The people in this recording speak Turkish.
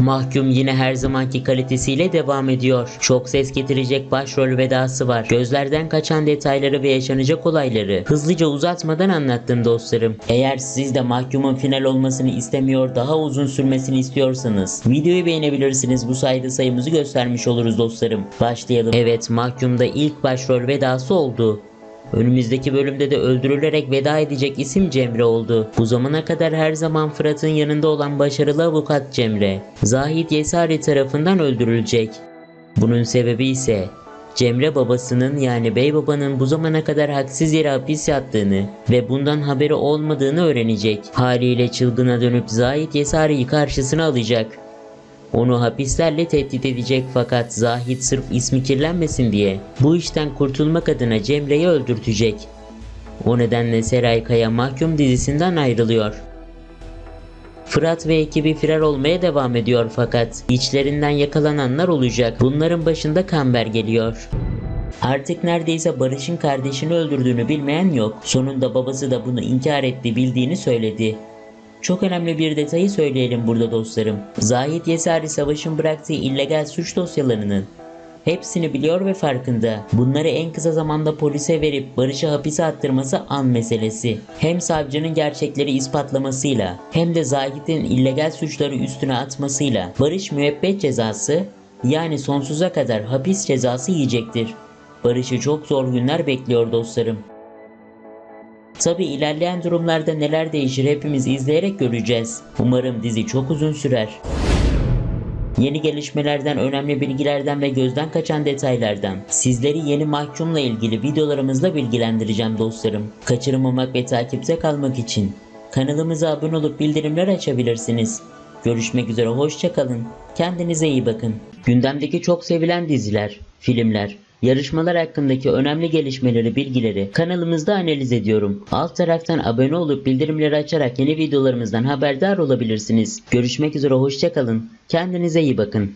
Mahkum yine her zamanki kalitesiyle devam ediyor. Çok ses getirecek başrol vedası var. Gözlerden kaçan detayları ve yaşanacak olayları hızlıca uzatmadan anlattım dostlarım. Eğer siz de mahkumun final olmasını istemiyor, daha uzun sürmesini istiyorsanız videoyu beğenebilirsiniz. Bu sayede sayımızı göstermiş oluruz dostlarım. Başlayalım. Evet mahkumda ilk başrol vedası oldu. Önümüzdeki bölümde de öldürülerek veda edecek isim Cemre oldu. Bu zamana kadar her zaman Fırat'ın yanında olan başarılı avukat Cemre, Zahit Yesari tarafından öldürülecek. Bunun sebebi ise Cemre babasının yani bey babanın bu zamana kadar haksız yere hapis yattığını ve bundan haberi olmadığını öğrenecek. Haliyle çılgına dönüp Zahit Yesari'yi karşısına alacak. Onu hapislerle tehdit edecek fakat Zahit sırf ismi kirlenmesin diye bu işten kurtulmak adına Cemre'yi öldürtecek. O nedenle Seray Kaya mahkum dizisinden ayrılıyor. Fırat ve ekibi firar olmaya devam ediyor fakat içlerinden yakalananlar olacak. Bunların başında Kamber geliyor. Artık neredeyse Barış'ın kardeşini öldürdüğünü bilmeyen yok. Sonunda babası da bunu inkar etti bildiğini söyledi. Çok önemli bir detayı söyleyelim burada dostlarım. Zahit Yesari Savaş'ın bıraktığı illegal suç dosyalarının hepsini biliyor ve farkında. Bunları en kısa zamanda polise verip Barış'ı hapise attırması an meselesi. Hem savcının gerçekleri ispatlamasıyla hem de Zahit'in illegal suçları üstüne atmasıyla Barış müebbet cezası yani sonsuza kadar hapis cezası yiyecektir. Barış'ı çok zor günler bekliyor dostlarım. Tabi ilerleyen durumlarda neler değişir hepimiz izleyerek göreceğiz. Umarım dizi çok uzun sürer. Yeni gelişmelerden, önemli bilgilerden ve gözden kaçan detaylardan sizleri yeni mahkumla ilgili videolarımızla bilgilendireceğim dostlarım. Kaçırmamak ve takipte kalmak için kanalımıza abone olup bildirimler açabilirsiniz. Görüşmek üzere hoşçakalın. Kendinize iyi bakın. Gündemdeki çok sevilen diziler, filmler, Yarışmalar hakkındaki önemli gelişmeleri, bilgileri kanalımızda analiz ediyorum. Alt taraftan abone olup bildirimleri açarak yeni videolarımızdan haberdar olabilirsiniz. Görüşmek üzere hoşçakalın. Kendinize iyi bakın.